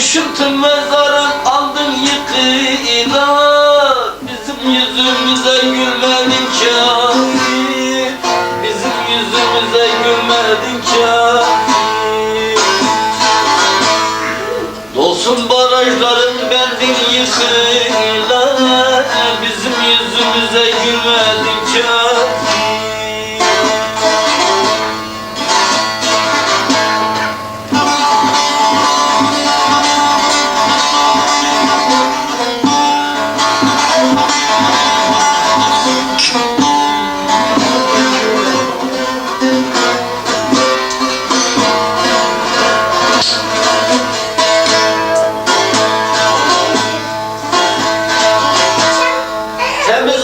Üşüttün mezarın aldın yıkıyla Bizim yüzümüze gülmedin kâfi Bizim yüzümüze gülmedin kâfi Dolsun barajların bendin yıkıyla Bizim yüzümüze gülmedin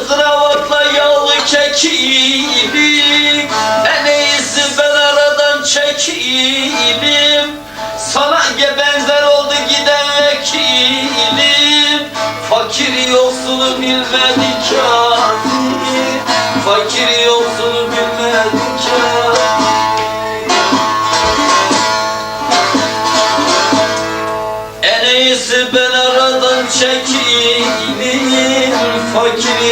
kravatla yağlı kekilim En iyisi ben aradan çekilim Sana ge benzer oldu giden vekilim Fakir yoksulu bilmedi kafi Fakir yoksulu bilmedi kafi En iyisi ben aradan çekileyim Fakir